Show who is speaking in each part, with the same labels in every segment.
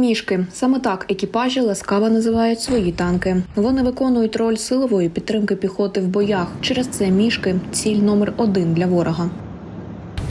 Speaker 1: Мішки саме так екіпажі ласкаво називають свої танки. Вони виконують роль силової підтримки піхоти в боях. Через це мішки ціль номер один для ворога.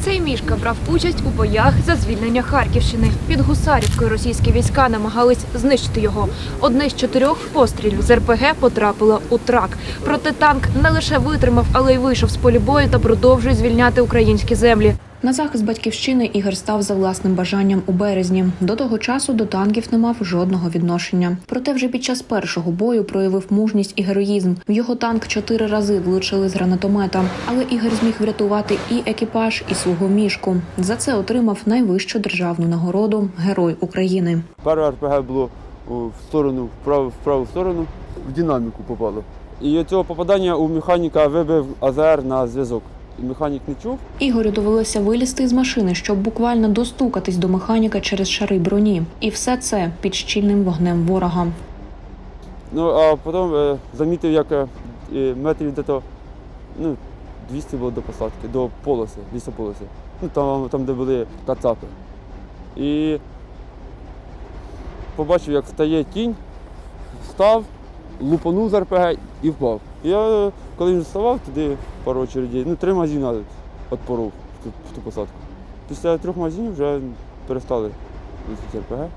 Speaker 2: Цей мішка брав участь у боях за звільнення Харківщини. Під Гусарівкою російські війська намагались знищити його. Одне з чотирьох пострілів з РПГ потрапило у трак. Проте танк не лише витримав, але й вийшов з полі бою та продовжує звільняти українські землі.
Speaker 1: На захист батьківщини Ігор став за власним бажанням у березні. До того часу до танків не мав жодного відношення. Проте вже під час першого бою проявив мужність і героїзм. В його танк чотири рази влучили з гранатомета. Але Ігор зміг врятувати і екіпаж, і свого мішку. За це отримав найвищу державну нагороду Герой України.
Speaker 3: Перше РПГ було в сторону, в праву, в праву сторону, в динаміку попало. І від цього попадання у механіка вибив АЗР на зв'язок. І механік не чув.
Speaker 1: Ігорю довелося вилізти з машини, щоб буквально достукатись до механіка через шари броні. І все це під щільним вогнем ворога.
Speaker 3: Ну а потім е, замітив, як е, метрів де-то ну, 200 було до посадки, до полоси, лісополоси. Ну, там, там, де були кацапи. І побачив, як стає тінь, встав, лупанув з РПГ і впав. Я, коли він вставав, туди пару очередей, ну, три магазини відпоров в ту, в ту посадку. Після трьох магазинів вже перестали летіти РПГ.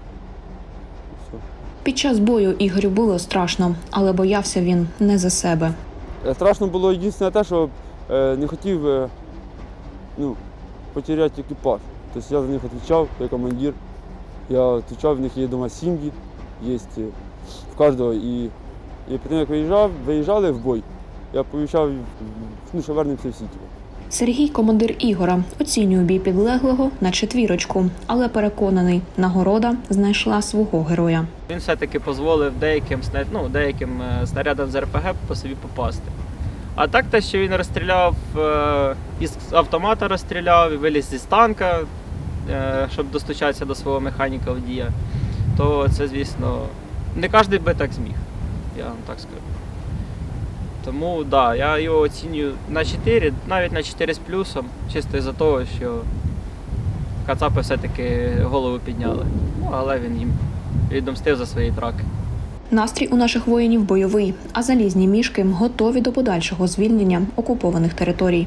Speaker 3: Все.
Speaker 1: Під час бою Ігорю було страшно, але боявся він не за себе.
Speaker 3: Е, Страшно було єдине те, що е, не хотів е, ну, потеряти екіпаж. Тобто я за них відповідав як командир. Я відповідав, в них є вдома сім'ї, є в кожного. І, і потім, як виїжджав, виїжджали в бой, я повіщав, ну, що вернемося всі. типу.
Speaker 1: Сергій, командир Ігора, оцінює бій підлеглого на четвірочку, але переконаний, нагорода знайшла свого героя.
Speaker 4: Він все-таки дозволив деяким, ну, деяким е, снарядам з РПГ по собі попасти. А так те, що він розстріляв е, із автомата розстріляв, і виліз із танка, е, щоб достучатися до свого механіка водія, то це, звісно, не кожен би так зміг, я вам так скажу. Тому так, да, я його оцінюю на 4, навіть на 4 з плюсом, чисто із-за того, що кацапи все-таки голову підняли. Ну, але він їм відомстив за свої траки.
Speaker 1: Настрій у наших воїнів бойовий, а залізні мішки готові до подальшого звільнення окупованих територій.